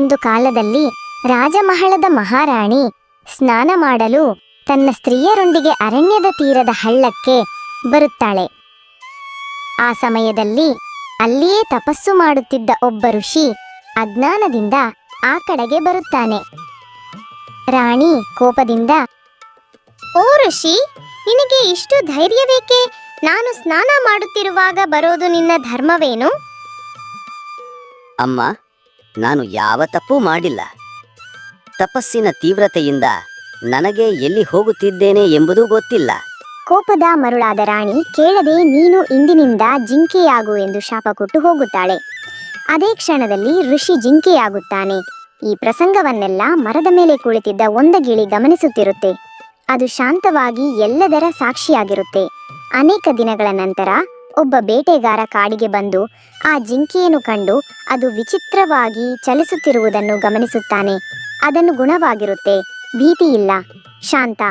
ಕಾಲದಲ್ಲಿ ರಾಜಮಹಳದ ಮಹಾರಾಣಿ ಸ್ನಾನ ಮಾಡಲು ತನ್ನ ಸ್ತ್ರೀಯರೊಂದಿಗೆ ಅರಣ್ಯದ ತೀರದ ಹಳ್ಳಕ್ಕೆ ಬರುತ್ತಾಳೆ. ಆ ಸಮಯದಲ್ಲಿ ಅಲ್ಲಿಯೇ ತಪಸ್ಸು ಮಾಡುತ್ತಿದ್ದ ಒಬ್ಬ ಋಷಿ ಅಜ್ಞಾನದಿಂದ ಆ ಕಡೆಗೆ ಬರುತ್ತಾನೆ. ರಾಣಿ ಕೋಪದಿಂದ, ಓ ಋಷಿ, ನಿನಗೆ ಇಷ್ಟು ಧೈರ್ಯವೇಕೆ? ನಾನು ಸ್ನಾನ ಮಾಡುತ್ತಿರುವಾಗ ಬರೋದು ನಿನ್ನ ಧರ್ಮವೇನು? ಅಮ್ಮ ನಾನು ಯಾವ ತಪ್ಪೂ ಮಾಡಿಲ್ಲ. ತಪಸ್ಸಿನ ತೀವ್ರತೆಯಿಂದ ನನಗೆ ಎಲ್ಲಿ ಹೋಗುತ್ತಿದ್ದೇನೆ ಎಂಬುದೂ ಗೊತ್ತಿಲ್ಲ. ಕೋಪದ ಮರುಳಾದ ರಾಣಿ ಕೇಳದೆ ನೀನು ಇಂದಿನಿಂದ ಜಿಂಕೆಯಾಗು ಎಂದು ಶಾಪ ಕೊಟ್ಟು ಹೋಗುತ್ತಾಳೆ. ಅದೇ ಕ್ಷಣದಲ್ಲಿ ಋಷಿ ಜಿಂಕೆಯಾಗುತ್ತಾನೆ. ಈ ಪ್ರಸಂಗವನ್ನೆಲ್ಲ ಮರದ ಮೇಲೆ ಕುಳಿತಿದ್ದ ಒಂದಗಿಳಿ ಗಮನಿಸುತ್ತಿರುತ್ತೆ. ಅದು ಶಾಂತವಾಗಿ ಎಲ್ಲದರ ಸಾಕ್ಷಿಯಾಗಿರುತ್ತೆ. ಅನೇಕ ದಿನಗಳ ನಂತರ ಒಬ್ಬ ಬೇಟೆಗಾರ ಕಾಡಿಗೆ ಬಂದು ಆ ಜಿಂಕೆಯನ್ನು ಕಂಡು ಅದು ವಿಚಿತ್ರವಾಗಿ ಚಲಿಸುತ್ತಿರುವುದನ್ನು ಗಮನಿಸುತ್ತಾನೆ. ಅದನ್ನು ಗುಣವಾಗಿರುತ್ತೆ. ಭೀತಿಯಿಲ್ಲ ಶಾಂತ.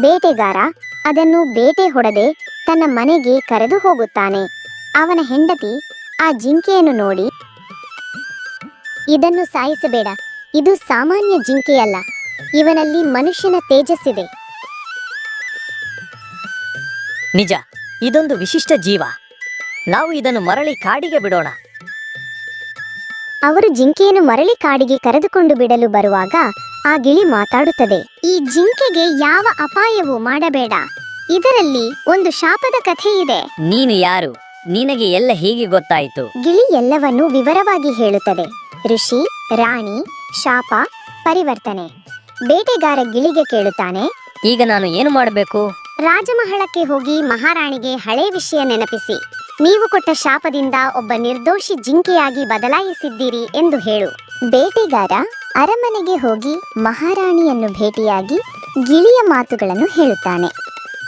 ಬೇಟೆಗಾರ ಅದನ್ನು ಬೇಟೆ ಹೊಡೆದೆ ತನ್ನ ಮನೆಗೆ ಕರೆದು ಹೋಗುತ್ತಾನೆ. ಅವನ ಹೆಂಡತಿ ಆ ಜಿಂಕೆಯನ್ನು ನೋಡಿ, ಇದನ್ನು ಸಾಯಿಸಬೇಡ. ಇದು ಸಾಮಾನ್ಯ ಜಿಂಕೆಯಲ್ಲ. ಇವನಲ್ಲಿ ಮನುಷ್ಯನ ತೇಜಸ್ಸಿದೆ. ನಿಜ. ಇದೊಂದು ವಿಶಿಷ್ಟ ಜೀವ. ನಾವು ಇದನ್ನು ಮರಳಿ ಕಾಡಿಗೆ ಬಿಡೋಣ. ಅವರು ಜಿಂಕೆಯನ್ನು ಮರಳಿ ಕಾಡಿಗೆ ಕರೆದುಕೊಂಡು ಬಿಡಲು ಬರುವಾಗ ಆ ಗಿಳಿ ಮಾತಾಡುತ್ತದೆ. ಈ ಜಿಂಕೆಗೆ ಯಾವ ಅಪಾಯವೂ ಮಾಡಬೇಡ. ಇದರಲ್ಲಿ ಒಂದು ಶಾಪದ ಕಥೆ ಇದೆ. ನೀನು ಯಾರು? ನಿನಗೆ ಎಲ್ಲ ಹೀಗೆ ಗೊತ್ತಾಯಿತು. ಗಿಳಿ ಎಲ್ಲವನ್ನೂ ವಿವರವಾಗಿ ಹೇಳುತ್ತದೆ. ಋಷಿ ರಾಣಿ ಶಾಪ ಪರಿವರ್ತನೆ. ಬೇಟೆಗಾರ ಗಿಳಿಗೆ ಕೇಳುತ್ತಾನೆ ಈಗ ನಾನು ಏನು ಮಾಡಬೇಕು? ರಾಜಮಹಲಕ್ಕೆ ಹೋಗಿ ಮಹಾರಾಣಿಗೆ ಹಳೆ ವಿಷಯ ನೆನಪಿಸಿ. ನೀವು ಕೊಟ್ಟ ಶಾಪದಿಂದ ಒಬ್ಬ ನಿರ್ದೋಷಿ ಜಿಂಕೆಯಾಗಿ ಬದಲಾಯಿಸಿದ್ದೀರಿ ಎಂದು ಹೇಳು. ಬೇಟೆಗಾರ ಅರಮನೆಗೆ ಹೋಗಿ ಮಹಾರಾಣಿಯನ್ನು ಭೇಟಿಯಾಗಿ ಗಿಳಿಯ ಮಾತುಗಳನ್ನು ಹೇಳುತ್ತಾನೆ.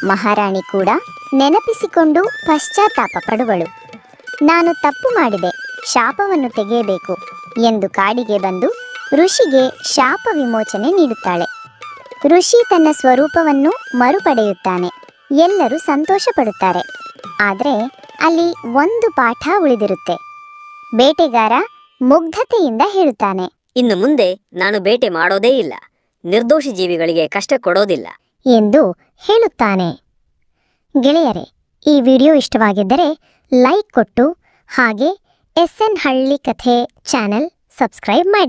ಮಹಾರಾಣಿ ಕೂಡ ನೆನಪಿಸಿಕೊಂಡು ಪಶ್ಚಾತ್ತಾಪ ಪಡುವಳು. ನಾನು ತಪ್ಪು ಮಾಡಿದೆ, ಶಾಪವನ್ನು ತೆಗೆಯಬೇಕು ಎಂದು ಕಾಡಿಗೆ ಬಂದು ಋಷಿಗೆ ಶಾಪ ವಿಮೋಚನೆ ನೀಡುತ್ತಾಳೆ. ಋಷಿ ತನ್ನ ಸ್ವರೂಪವನ್ನು ಮರುಪಡೆಯುತ್ತಾನೆ. ಎಲ್ಲರೂ ಸಂತೋಷ ಪಡುತ್ತಾರೆ ಆದರೆ ಅಲ್ಲಿ ಒಂದು ಪಾಠ ಉಳಿದಿರುತ್ತೆ. ಬೇಟೆಗಾರ ಮುಗ್ಧತೆಯಿಂದ ಹೇಳುತ್ತಾನೆ. ಇನ್ನು ಮುಂದೆ ನಾನು ಬೇಟೆ ಮಾಡೋದೇ ಇಲ್ಲ. ನಿರ್ದೋಷಿ ಜೀವಿಗಳಿಗೆ ಕಷ್ಟ ಕೊಡೋದಿಲ್ಲ. ಎಂದು ಹೇಳುತ್ತಾನೆ. ಗೆಳೆಯರೆ ಈ ವಿಡಿಯೋ ಇಷ್ಟವಾಗಿದ್ದರೆ ಲೈಕ್ ಕೊಟ್ಟು ಹಾಗೆ ಎಸ್ ಎನ್ ಹಳ್ಳಿ ಕಥೆ ಚಾನೆಲ್ ಸಬ್ಸ್ಕ್ರೈಬ್ ಮಾಡಿ.